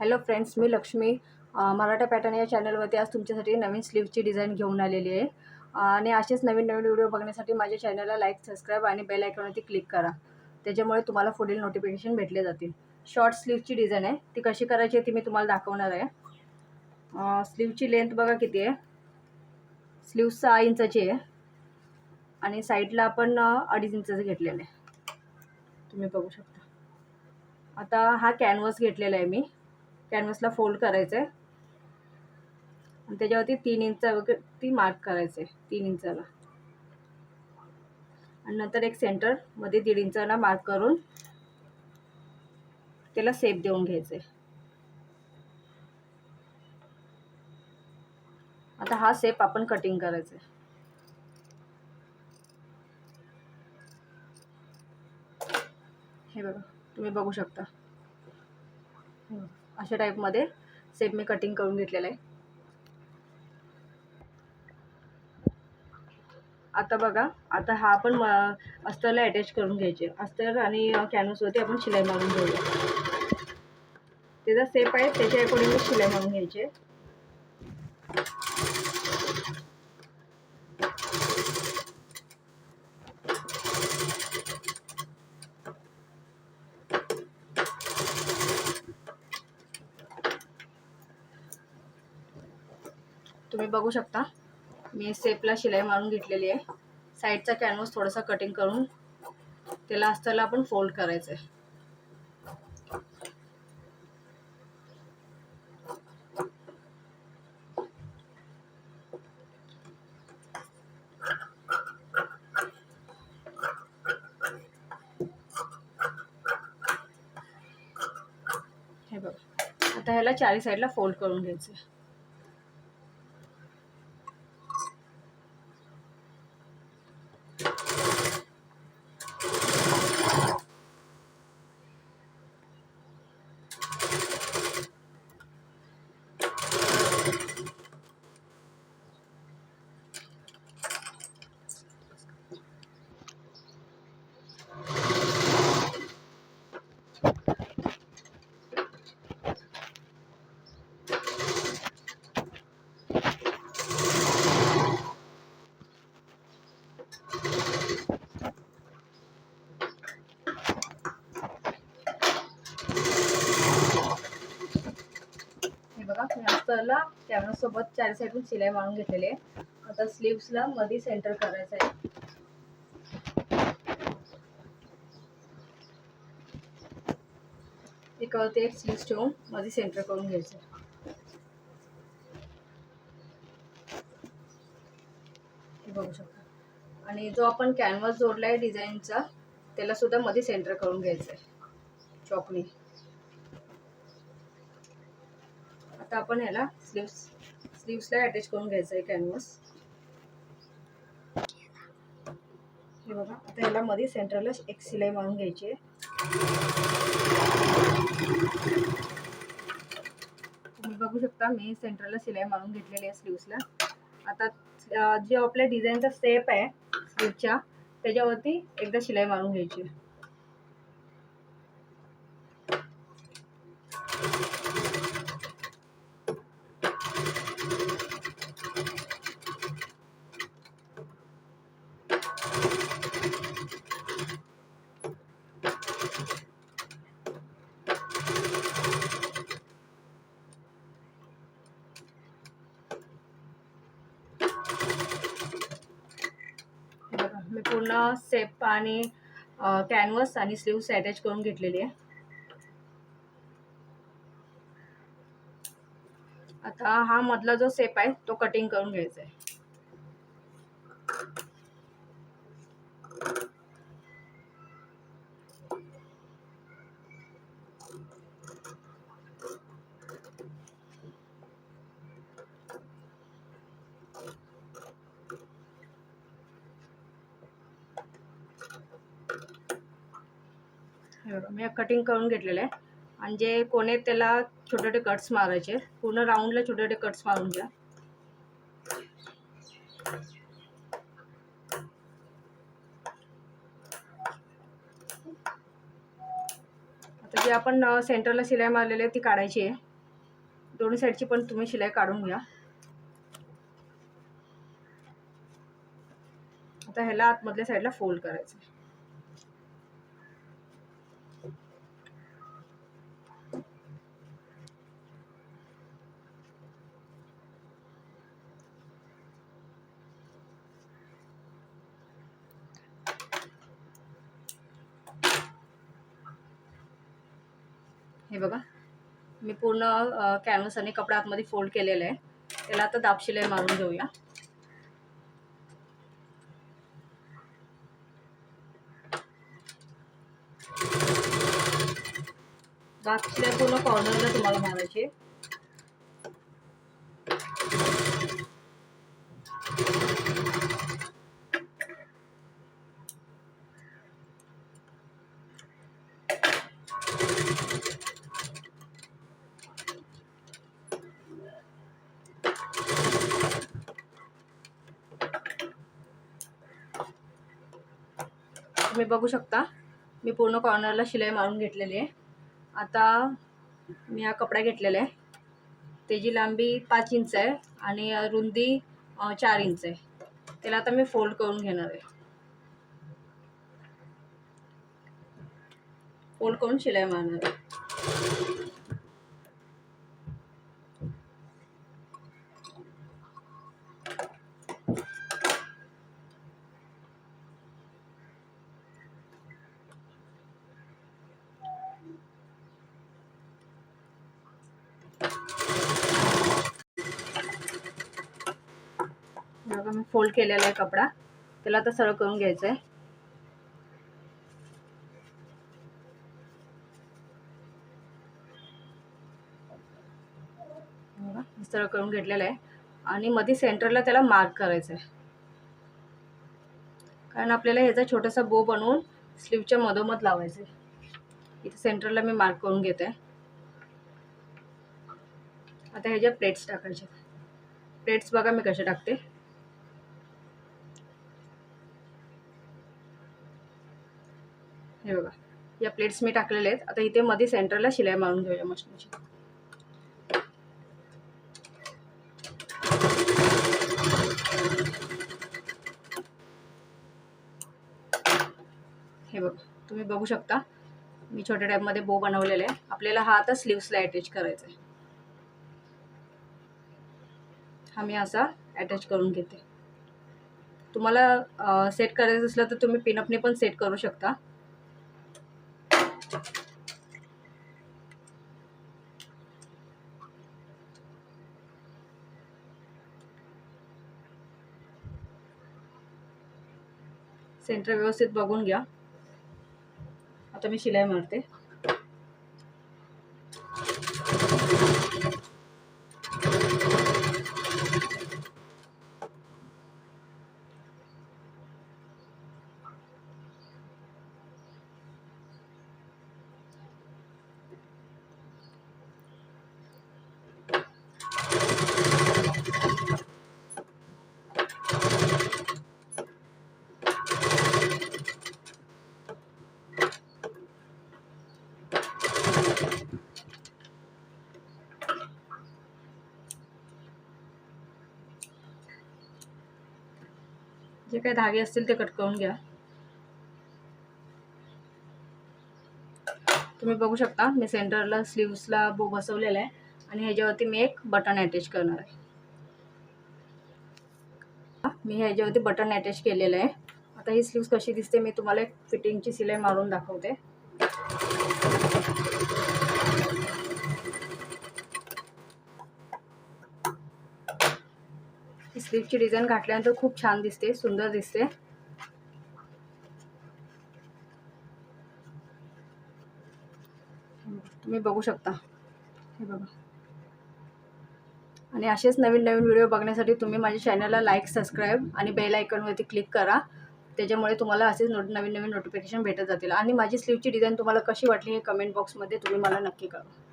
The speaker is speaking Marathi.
हॅलो फ्रेंड्स मी लक्ष्मी. मराठा पॅटर्न या चॅनलवरती आज तुमच्यासाठी नवीन स्लीवची डिझाईन घेऊन आलेली आहे. आणि असेच नवीन नवीन व्हिडिओ बघण्यासाठी माझ्या चॅनलला लाईक सबस्क्राईब आणि बेल आयकॉनवरती क्लिक करा. त्याच्यामुळे तुम्हाला पुढील नोटिफिकेशन भेटले जातील. शॉर्ट स्लीवची डिझाईन आहे. ती कशी करायची आहे ती मी तुम्हाला दाखवणार आहे. स्लीव्हची स्लीवची लेंथ बघा किती आहे. स्लीव सहा इंचाची आहे. आणि साईडला आपण अडीच इंचाचं घेतलेलं आहे. तुम्ही बघू शकता. आता हा कॅनव्हस घेतलेला आहे मी. कॅनव्हसला फोल्ड करायचं आहे आणि त्याच्यावरती तीन इंच वगैरे ती मार्क करायचं आहे तीन इंचाला. आणि नंतर एक सेंटरमध्ये दीड इंचाला मार्क करून त्याला सेप देऊन घ्यायचं आहे आता हा सेप आपण कटिंग करायचा आहे हे बघा तुम्ही बघू शकता. अशा टाईपमध्ये सेप मी कटिंग करून घेतलेलं आहे. आता बघा आता हा आपण अस्तरला अटॅच करून घ्यायचे. अस्तर आणि कॅनव्हसवरती आपण शिलाई मारून घेऊया. त्याचा सेप आहे त्याच्या अकॉर्डिंग शिलाई मारून घ्यायची. तुम्ही बघू शकता. मी सेपला शिलाई मारून घेतलेली आहे. साईडचा कॅनव्हस थोडासा कटिंग करून त्याला अस्ताला आपण फोल्ड करायचं आहे हे बघ. आता ह्याला चारी साईडला फोल्ड करून घ्यायचं आहे हे बघा मी सोबत चार साईडून शिलाई मारून घेतलेली आहे. आता स्लीव्सला मध्ये सेंटर करायचं आहे. एकावरती एक स्लीव्स ठेवून मध्ये सेंटर करून घ्यायचं आहे. बघू शकता. आणि जो आपण कॅनव्हास जोडला आहे डिझाईनचा त्याला सुद्धा मध्ये सेंटर करून घ्यायचं आहे. चॉकनी आता आपण ह्याला स्लीव्स स्लीव्सला अटॅच करून घ्यायचं आहे कॅनव्हस हे बघा आता ह्याला मध्ये सेंटरला एक शिलाई मारून घ्यायची आहे. तुम्ही बघू शकता मी सेंटरला शिलाई मारून घेतलेली आहे स्लीव्सला. आता जे आपल्या डिझाईनचा स्टेप आहे स्लीवच्या त्याच्यावरती एकदा शिलाई मारून घ्यायची मी पूर्ण सेप आणि कॅनव्हस आणि स्लीव्स अटॅच करून घेतलेली आहे. आता हा मधला जो सेप आहे तो कटिंग करून घ्यायचा आहे. हे बघा मी कटिंग करून घेतलेलं आहे. आणि जे कोणे त्याला छोटे छोटे कट्स मारायचे पूर्ण राऊंडला छोटे छोटे कट्स मारून घ्या. आता जी आपण सेंटरला शिलाई मारलेली आहे ती काढायची आहे. दोन्ही साईडची पण तुम्ही शिलाई काढून घ्या. आता ह्याला आतमधल्या साईडला फोल्ड करायचं हे बघा. मी पूर्ण कॅनव्हस आणि कपडा आतमध्ये फोल्ड केलेला आहे. त्याला आता दाब मारून घेऊया. दाब पूर्ण कॉर्नरला तुम्हाला मारायची तुम्ही बघू शकता. मी पूर्ण कॉर्नरला शिलाई मारून घेतलेली आहे. आता मी हा कपडा घेतलेला आहे. त्याची लांबी पाच इंच आहे आणि रुंदी चार इंच आहे. त्याला आता मी फोल्ड करून घेणार आहे. फोल्ड करून शिलाई मारणार आहे. बघा मी फोल्ड केलेला आहे कपडा. त्याला आता सरळ करून घ्यायचं आहे सगळं सरळ करून घेतलेलं आहे. आणि मध्ये सेंटरला त्याला मार्क करायचं आहे कारण आपल्याला ह्याचा छोटासा बो बनवून स्लीवच्या मधोमध लावायचं आहे इथे सेंटरला मी मार्क करून घेते. आता ह्याच्या प्लेट्स टाकायच्या प्लेट्स बघा मी कसे टाकते. हे बघा. या प्लेट्स मी टाकलेले आहेत. आता इथे मध्ये सेंटरला शिलाई मारून घेऊया मशीनची. हे बघा. तुम्ही बघू शकता. मी छोट्या टॅबमध्ये बो बनवलेला आहे. आपल्याला हा आता स्लीव्सला अटॅच करायचा आहे हा मी असा अटॅच करून घेते. तुम्हाला सेट करायचं असलं तर तुम्ही पिनअपने पण सेट करू शकता. सेंटर व्यवस्थित बघून घ्या. आता मी शिलाई मारते. जे काही धागे असतील ते कट करून घ्या. तुम्ही बघू शकता मी सेंटरला स्लीव्सला बो बसवलेला आहे आणि ह्याच्यावरती मी एक बटन अटॅच करणार आहे. मी ह्याच्यावरती बटन अटॅच केलेलं आहे. आता ही स्लीव्स कशी दिसते मी तुम्हाला एक फिटिंगची सिलाई मारून दाखवते. स्लीवची डिझाईन घातल्यानंतर खूप छान दिसते सुंदर दिसते. तुम्ही बघू शकता. हे बघा. आणि असेच नवीन नवीन व्हिडिओ बघण्यासाठी तुम्ही माझ्या चॅनलला लाईक सबस्क्राईब आणि बेल आयकॉनवरती क्लिक करा. त्याच्यामुळे तुम्हाला असेच नोट नवीन नवीन नोटिफिकेशन भेटत जातील. आणि माझी स्लीवची डिझाईन तुम्हाला कशी वाटली हे कमेंट बॉक्समध्ये तुम्ही मला नक्की कळवा.